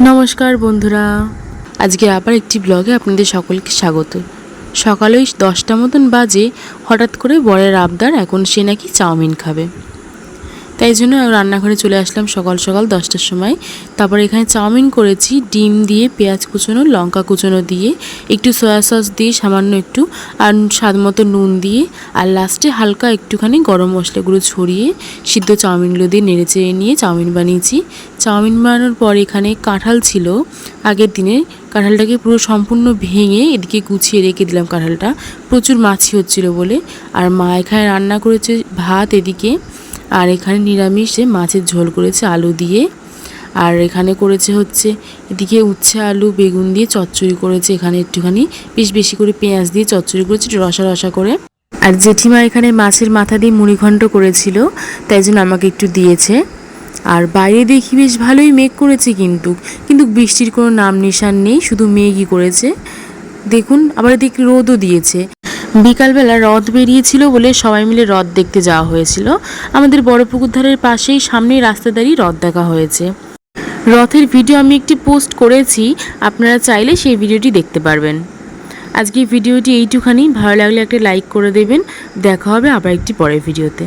নমস্কার বন্ধুরা। আজকে আবার একটি ব্লগে আপনাদের সকলকে স্বাগত। সকালে দশটা মতন বাজে, হঠাৎ করে বরের আবদার, এখন সে নাকি চাউমিন খাবে। তাই জন্য রান্নাঘরে চলে আসলাম সকাল সকাল দশটার সময়। তারপর এখানে চাউমিন করেছি, ডিম দিয়ে, পেঁয়াজ কুচোনো, লঙ্কা কুচোনো দিয়ে, একটু সয়া সস দিয়ে সামান্য একটু, আর স্বাদ মতো নুন দিয়ে, আর লাস্টে হালকা একটুখানি গরম মশলাগুলো ছড়িয়ে সিদ্ধ চাউমিনগুলো দিয়ে নেড়ে চেড়ে নিয়ে চাউমিন বানিয়েছি। চাউমিন বানানোর পর এখানে কাঁঠাল ছিল, আগের দিনে কাঁঠালটাকে পুরো সম্পূর্ণ ভেঙে এদিকে গুছিয়ে রেখে দিলাম কাঁঠালটা। প্রচুর মাছি হচ্ছিল বলে, আর মা এখানে রান্না করেছে ভাত এদিকে। আর এখানে নিরামিষে মাছের ঝোল করেছে আলু দিয়ে। আর এখানে করেছে হচ্ছে, এদিকে উচ্ছে, আলু, বেগুন দিয়ে চচ্চড়ি করেছে। এখানে একটুখানি বেশ বেশি করে পেঁয়াজ দিয়ে চচ্চড়ি করেছে রসা রসা করে। আর জেঠিমা এখানে মাছের মাথা দিয়ে মুড়িঘণ্ট করেছিল, তাই জন্য আমাকে একটু দিয়েছে। আর বাইরে দেখি বেশ ভালোই মেঘ করেছে কিন্তু কিন্তু বৃষ্টির কোনো নাম নিশান নেই, শুধু মেঘই করেছে। দেখুন, আবার দেখি রোদও দিয়েছে। বিকালবেলা রথ বেরিয়েছিল বলে সবাই মিলে রথ দেখতে যাওয়া হয়েছিল। আমাদের বড় পুকুর ধারের পাশেই সামনেই রাস্তা দাঁড়িয়ে রথ দেখা হয়েছে। রথের ভিডিও আমি একটি পোস্ট করেছি, আপনারা চাইলে সেই ভিডিওটি দেখতে পারবেন। আজকে ভিডিওটি এইটুখানি। ভালো লাগলে একটা লাইক করে দেবেন। দেখা হবে আবার একটি পরের ভিডিওতে